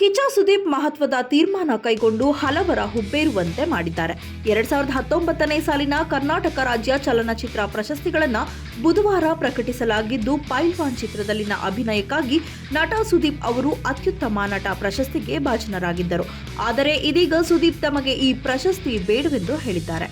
ಕಿಚ್ಚ ಸುದೀಪ್ ಮಹತ್ವದ ತೀರ್ಮಾನ ಕೈಗೊಂಡು ಹಲವರ ಹುಬ್ಬೇರುವಂತೆ ಮಾಡಿದ್ದಾರೆ. ಎರಡ್ ಸಾವಿರದ ಹತ್ತೊಂಬತ್ತನೇ ಸಾಲಿನ ಕರ್ನಾಟಕ ರಾಜ್ಯ ಚಲನಚಿತ್ರ ಪ್ರಶಸ್ತಿಗಳನ್ನು ಬುಧವಾರ ಪ್ರಕಟಿಸಲಾಗಿದ್ದು, ಪೈಲ್ವಾನ್ ಚಿತ್ರದಲ್ಲಿನ ಅಭಿನಯಕ್ಕಾಗಿ ನಟ ಸುದೀಪ್ ಅವರು ಅತ್ಯುತ್ತಮ ನಟ ಪ್ರಶಸ್ತಿಗೆ ಭಾಜನರಾಗಿದ್ದರು. ಆದರೆ ಇದೀಗ ಸುದೀಪ್ ತಮಗೆ ಈ ಪ್ರಶಸ್ತಿ ಬೇಡವೆಂದು ಹೇಳಿದ್ದಾರೆ.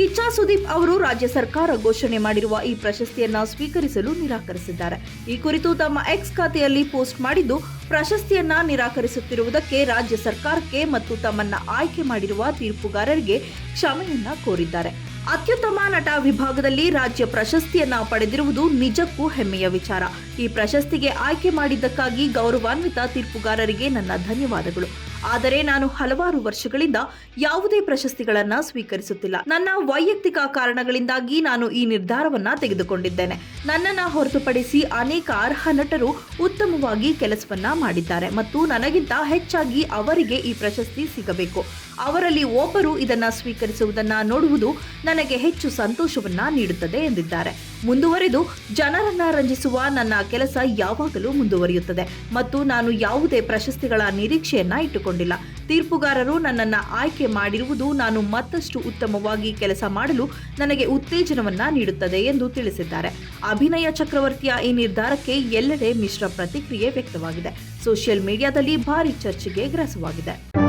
ಕಿಚ್ಚ ಸುದೀಪ್ ಅವರು ರಾಜ್ಯ ಸರ್ಕಾರ ಘೋಷಣೆ ಮಾಡಿರುವ ಈ ಪ್ರಶಸ್ತಿಯನ್ನ ಸ್ವೀಕರಿಸಲು ನಿರಾಕರಿಸಿದ್ದಾರೆ. ಈ ಕುರಿತು ತಮ್ಮ ಎಕ್ಸ್ ಖಾತೆಯಲ್ಲಿ ಪೋಸ್ಟ್ ಮಾಡಿದ್ದು, ಪ್ರಶಸ್ತಿಯನ್ನ ನಿರಾಕರಿಸುತ್ತಿರುವುದಕ್ಕೆ ರಾಜ್ಯ ಸರ್ಕಾರಕ್ಕೆ ಮತ್ತು ತಮ್ಮನ್ನ ಆಯ್ಕೆ ಮಾಡಿರುವ ತೀರ್ಪುಗಾರರಿಗೆ ಕ್ಷಮೆಯನ್ನ ಕೋರಿದ್ದಾರೆ. ಅತ್ಯುತ್ತಮ ನಟ ವಿಭಾಗದಲ್ಲಿ ರಾಜ್ಯ ಪ್ರಶಸ್ತಿಯನ್ನ ಪಡೆದಿರುವುದು ನಿಜಕ್ಕೂ ಹೆಮ್ಮೆಯ ವಿಚಾರ. ಈ ಪ್ರಶಸ್ತಿಗೆ ಆಯ್ಕೆ ಮಾಡಿದ್ದಕ್ಕಾಗಿ ಗೌರವಾನ್ವಿತ ತೀರ್ಪುಗಾರರಿಗೆ ನನ್ನ ಧನ್ಯವಾದಗಳು. ಆದರೆ ನಾನು ಹಲವಾರು ವರ್ಷಗಳಿಂದ ಯಾವುದೇ ಪ್ರಶಸ್ತಿಗಳನ್ನ ಸ್ವೀಕರಿಸುತ್ತಿಲ್ಲ. ನನ್ನ ವೈಯಕ್ತಿಕ ಕಾರಣಗಳಿಂದಾಗಿ ನಾನು ಈ ನಿರ್ಧಾರವನ್ನ ತೆಗೆದುಕೊಂಡಿದ್ದೇನೆ. ನನ್ನನ್ನ ಹೊರತುಪಡಿಸಿ ಅನೇಕ ಅರ್ಹ ನಟರು ಉತ್ತಮವಾಗಿ ಕೆಲಸವನ್ನ ಮಾಡಿದ್ದಾರೆ ಮತ್ತು ನನಗಿಂತ ಹೆಚ್ಚಾಗಿ ಅವರಿಗೆ ಈ ಪ್ರಶಸ್ತಿ ಸಿಗಬೇಕು. ಅವರಲ್ಲಿ ಒಬ್ಬರು ಇದನ್ನು ಸ್ವೀಕರಿಸುವುದನ್ನು ನೋಡುವುದು ನನಗೆ ಹೆಚ್ಚು ಸಂತೋಷವನ್ನ ನೀಡುತ್ತದೆ ಎಂದಿದ್ದಾರೆ. ಮುಂದುವರೆದು ಜನರನ್ನ ರಂಜಿಸುವ ನನ್ನ ಕೆಲಸ ಯಾವಾಗಲೂ ಮುಂದುವರಿಯುತ್ತದೆ. ಮತ್ತು ನಾನು ಯಾವುದೇ ಪ್ರಶಸ್ತಿಗಳ ನಿರೀಕ್ಷೆಯನ್ನ ಇಟ್ಟುಕೊಂಡಿಲ್ಲ. ತೀರ್ಪುಗಾರರು ನನ್ನನ್ನು ಆಯ್ಕೆ ಮಾಡಿರುವುದು ನಾನು ಮತ್ತಷ್ಟು ಉತ್ತಮವಾಗಿ ಕೆಲಸ ಮಾಡಲು ನನಗೆ ಉತ್ತೇಜನವನ್ನ ನೀಡುತ್ತದೆ ಎಂದು ತಿಳಿಸಿದ್ದಾರೆ. ಅಭಿನಯ ಚಕ್ರವರ್ತಿಯ ಈ ನಿರ್ಧಾರಕ್ಕೆ ಎಲ್ಲೆಡೆ ಮಿಶ್ರ ಪ್ರತಿಕ್ರಿಯೆ ವ್ಯಕ್ತವಾಗಿದೆ. ಸೋಷಿಯಲ್ ಮೀಡಿಯಾದಲ್ಲಿ ಭಾರಿ ಚರ್ಚೆಗೆ ಗ್ರಾಸವಾಗಿದೆ.